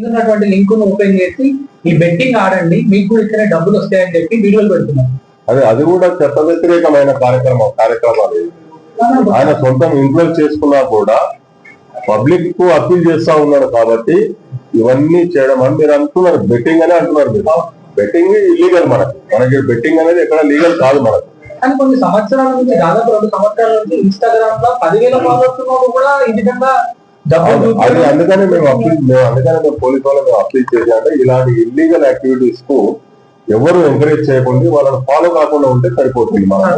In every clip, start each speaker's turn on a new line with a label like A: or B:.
A: ఉన్నటువంటి లింక్ను ఓపెన్ చేసి ఈ బెట్టింగ్ ఆడండి మీకు ఇక్కడ డబ్బులు వస్తాయని చెప్పి వీడియోలు పెడుతున్నాం.
B: అది అది కూడా చట్ట వ్యతిరేకమైన కార్యక్రమం కార్యక్రమాలు. ఆయన సొంతం ఇన్ఫ్లుయెన్స్ చేసుకున్నా కూడా పబ్లిక్కు అప్పీల్ చేస్తా ఉన్నారు కాబట్టి ఇవన్నీ చేయడం అని మీరు అంటున్నారు. బెట్టింగ్ అనే అంటున్నారు మీరు. బెట్టింగ్ ఇల్లీగల్ మనకు. మనకి బెట్టింగ్ అనేది ఎక్కడ లీగల్ కాదు మనకు.
A: కానీ కొన్ని సంవత్సరాల నుంచి దాదాపు రెండు సంవత్సరాల నుంచి ఇన్స్టాగ్రామ్లో పదివేల ఫాలోవర్స్ కూడా ఈ విధంగా
B: అది అందుకనే మేము అప్పీల్ మేము అందుకనే మేము పోలీస్ వాళ్ళకి అప్పీల్ చేసామంటే ఇలాంటి ఇల్లీగల్ యాక్టివిటీస్కు ఎవరు ఎంకరేజ్ చేయకుండా వాళ్ళని ఫాలో కాకుండా ఉంటే సరిపోతుంది మనం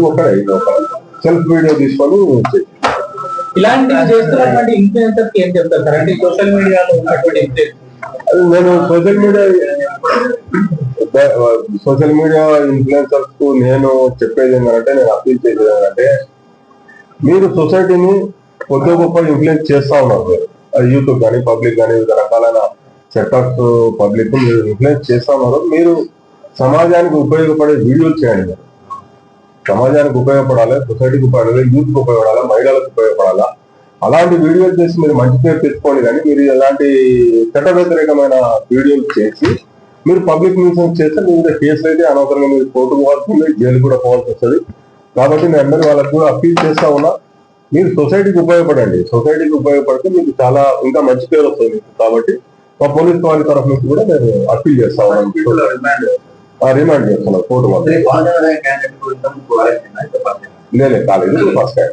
B: ఒకటే సెల్ఫ్ వీడియో తీసుకొని.
A: ఇలాంటివి చేస్తున్నటువంటి ఇన్ఫ్లుయెన్సర్కి ఏం చెప్తారు? సార్ అంటే సోషల్ మీడియాలో ఉన్నటువంటి
B: నేను సోషల్ మీడియా సోషల్ మీడియా ఇన్ఫ్లుయెన్సర్స్కు నేను చెప్పేది ఏంటంటే నేను అప్పీల్ చేసేది ఏంటంటే మీరు సొసైటీని కొద్ది గొప్ప ఇన్ఫ్లుయెన్స్ చేస్తా ఉన్నారు యూత్ కానీ పబ్లిక్ కానీ వివిధ రకాలైన సెక్టర్స్ పబ్లిక్ మీరు ఇన్ఫ్లుయెన్స్ చేస్తా ఉన్నారు. మీరు సమాజానికి ఉపయోగపడే వీడియోలు చేయండి మీరు. సమాజానికి ఉపయోగపడాలి? సొసైటీకి ఉపయోగపడాలి? యూత్ ఉపయోగపడాలా ఉపయోగపడాలి? మహిళలకు ఉపయోగపడాలా? అలాంటి వీడియోలు చేసి మీరు మంచి పేరు తెచ్చుకోండి. కానీ మీరు ఎలాంటి చట్ట వ్యతిరేకమైన వీడియోలు చేసి మీరు పబ్లిక్ న్యూసెన్స్ చేస్తే మీ మీద కేసులు అయితే అనవసరంగా మీరు కోర్టు పోవాల్సింది జైలు కూడా పోవాల్సి వస్తుంది. కాబట్టి నేను అందరూ వాళ్ళకి కూడా అప్పీల్ చేస్తా ఉన్నా. మీరు సొసైటీకి ఉపయోగపడండి. సొసైటీకి ఉపయోగపడితే మీకు చాలా ఇంకా మంచి పేరు వస్తుంది మీకు. కాబట్టి మా పోలీస్ వారి తరఫు నుంచి కూడా నేను అప్పీల్ చేస్తా ఉన్నాను
C: రిమాండ్
B: రిమాండ్ చేస్తున్నాను కోర్టు నేనే కాలేదు. ఫస్ట్ టైం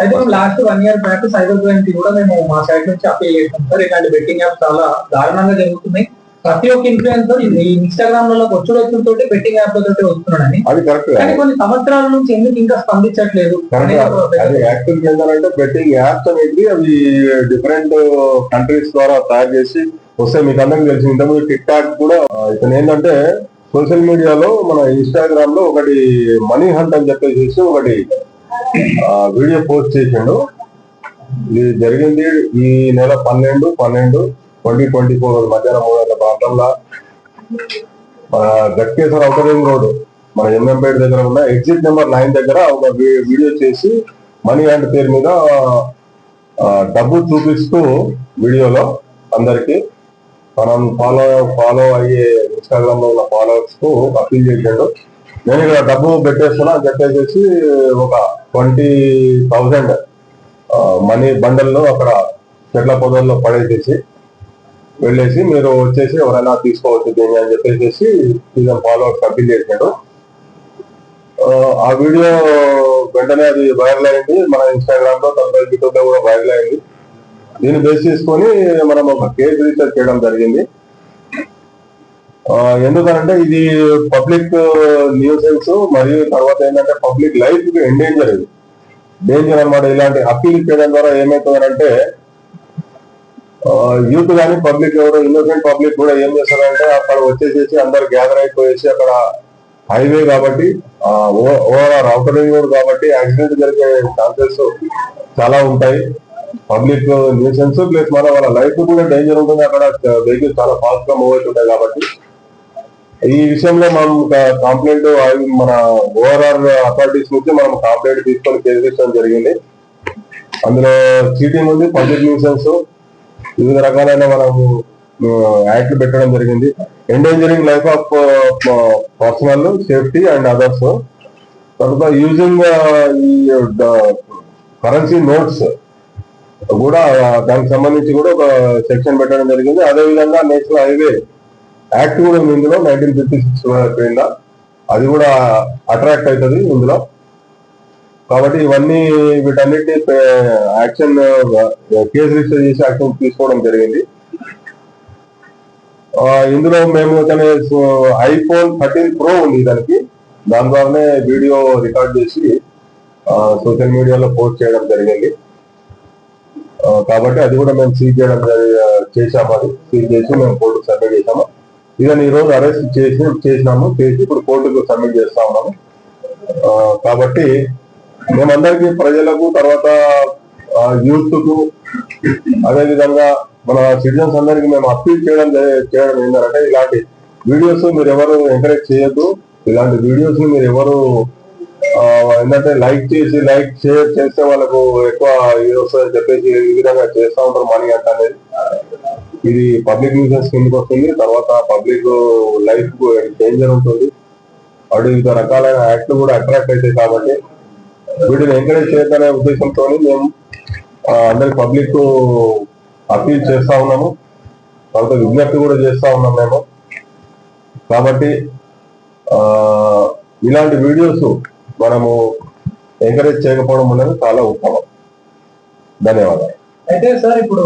A: అయితే మేము last one year back cyber క్రైమ్కి కూడా మేము మా సైడ్ నుంచి అప్పీల్ చేసాం సార్ ఇలాంటి బెట్టింగ్ యాప్స్ చాలా దారుణంగా జరుగుతున్నాయి. ప్రతి ఒక్క ఇన్ఫ్లుయెన్సర్ ఇన్స్టాగ్రామ్లో వచ్చుడు తోటి బెట్టింగ్ యాప్ తోటి వస్తున్నాడని.
B: అది కరెక్ట్
A: కానీ కొన్ని సంవత్సరాల నుంచి ఎందుకు ఇంకా స్పందించట్లేదు?
B: అది. ఏంటంటే బెట్టింగ్ యాప్స్ అనేది అవి డిఫరెంట్ కంట్రీస్ ద్వారా తయారు చేసి వస్తే మీకు అందరికి తెలిసి ఇంతకుముందు టిక్ టాక్ కూడా ఇతను ఏంటంటే సోషల్ మీడియాలో మన ఇన్స్టాగ్రామ్లో ఒకటి మనీ హంట్ అని చెప్పేసి ఒకటి వీడియో పోస్ట్ చేసిండు. ఇది జరిగింది ఈ నెల పన్నెండు పన్నెండు ట్వంటీ ట్వంటీ ఫోర్ మధ్యాహ్నం ప్రాంతంలో మన గట్కేశ్వర ఔటర్ రింగ్ రోడ్ మన ఎంఎంపేట దగ్గర ఉన్న ఎగ్జిట్ నెంబర్ నైన్ దగ్గర ఒక వీడియో చేసి మనీ హ్యాండ్ పేరు మీద డబ్బు చూపిస్తూ వీడియోలో అందరికి మనం ఫాలో ఫాలో అయ్యే ఇన్స్టాగ్రామ్లో ఉన్న ఫాలోవర్స్కు అప్పీల్ చేశాడు. నేను ఇక్కడ డబ్బు పెట్టేస్తున్నా అని చెప్పేసి ఒక ట్వంటీ థౌజండ్ మనీ బండల్లో అక్కడ చెట్ల పొదల్లో పడేసేసి వెళ్ళేసి మీరు వచ్చేసి ఎవరైనా తీసుకోవచ్చు దీన్ని అని చెప్పేసి సీజన్ ఫాలోవర్స్ అప్పీల్ చేశాడు. ఆ, వీడియో వెంటనే అది వైరల్ అయింది. మన ఇన్స్టాగ్రామ్లో తర్వాత యూట్యూబ్లో కూడా వైరల్ అయింది. దీన్ని బేస్ చేసుకొని మనం ఒక కేసు రిజిస్టర్ చేయడం జరిగింది. ఎందుకంటే ఇది పబ్లిక్ న్యూసెన్స్ మరియు తర్వాత ఏంటంటే పబ్లిక్ లైఫ్కి ఎండేంజర్ ఇది. డేంజర్ అన్నమాట. ఇలాంటి అప్పీల్ చేయడం ద్వారా ఏమవుతుందంటే యూత్ కానీ పబ్లిక్ ఎవరు ఇన్నోసెంట్ పబ్లిక్ కూడా ఏం చేస్తారంటే అక్కడ వచ్చేసేసి అందరు గ్యాదర్ అయిపోయేసి అక్కడ హైవే కాబట్టి ఓవరాల్ అవుటర్ రింగ్ రోడ్ కాబట్టి యాక్సిడెంట్ జరిగే ఛాన్సెస్ చాలా ఉంటాయి. పబ్లిక్ న్యూసెన్స్ ప్లస్ మన వాళ్ళ లైఫ్ కూడా డేంజర్ ఉంటుంది. అక్కడ వెహికల్ చాలా ఫాస్ట్గా మూవ్ అవుతుంటాయి కాబట్టి. ఈ విషయంలో మనం కంప్లైంట్ మన ఓవరాల్ అథారిటీస్ నుంచి మనం కంప్లైంట్ తీసుకొని కేసు తీసుకోవడం జరిగింది. అందులో చీటింగ్ ఉంది పబ్లిక్ న్యూసెన్స్ వివిధ రకాలైన మనము యాక్ట్లు పెట్టడం జరిగింది. Endangering life of personal safety and others. తర్వాత యూజింగ్ ఈ కరెన్సీ నోట్స్ కూడా దానికి సంబంధించి కూడా ఒక సెక్షన్ పెట్టడం జరిగింది. అదే విధంగా నేషనల్ హైవే యాక్ట్ కూడా ఉంది ఇందులో నైన్టీన్ ఫిఫ్టీ సిక్స్ క్రింద అది కూడా అట్రాక్ట్ అవుతుంది ఇందులో. కాబట్టి ఇవన్నీ వీటన్నిటి యాక్షన్ కేసు రిజిస్టర్ చేసి యాక్షన్ తీసుకోవడం జరిగింది. ఇందులో మేము తన ఐఫోన్ థర్టీన్ ప్రో ఉంది దానికి. దాని ద్వారానే వీడియో రికార్డ్ చేసి సోషల్ మీడియాలో పోస్ట్ చేయడం జరిగింది. కాబట్టి అది కూడా మేము సీజ్ చేయడం చేశాము అది. సీజ్ చేసి మేము కోర్టుకు సబ్మిట్ చేశాము. ఇదని ఈ రోజు అరెస్ట్ చేసి చేసినాము. చేసి ఇప్పుడు కోర్టుకు సబ్మిట్ చేస్తా ఉన్నాము. కాబట్టి మేమందరికీ ప్రజలకు తర్వాత యూత్కు అదేవిధంగా మన సిటిజన్స్ అందరికి మేము అప్పీల్ చేయడం చేయడం ఏంటంటే ఇలాంటి వీడియోస్ మీరు ఎవరు ఎంకరేజ్ చేయొద్దు. ఇలాంటి వీడియోస్ని మీరు ఎవరు ఏంటంటే లైక్ చేసి లైక్ షేర్ చేస్తే వాళ్ళకు ఎక్కువ ఇది వస్తుందని చెప్పేసి ఈ విధంగా చేస్తా ఉంటారు మనీ అంట అనేది. ఇది పబ్లిక్ న్యూసెన్స్ కిందకి వస్తుంది. తర్వాత పబ్లిక్ లైఫ్కు డేంజర్ ఉంటుంది. అటు వివిధ రకాలైన యాక్ట్లు కూడా అట్రాక్ట్ అవుతాయి కాబట్టి వీటిని ఎంకరేజ్ చేయాలనే ఉద్దేశంతో మేము అందరి పబ్లిక్ అప్పీల్ చేస్తా ఉన్నాము. వాళ్ళతో విజ్ఞప్తి కూడా చేస్తా ఉన్నాం మేము. కాబట్టి ఇలాంటి వీడియోస్ మనము ఎంకరేజ్ చేయకపోవడం అనేది చాలా ఉత్తమం. ధన్యవాదాలు.
A: అయితే సార్ ఇప్పుడు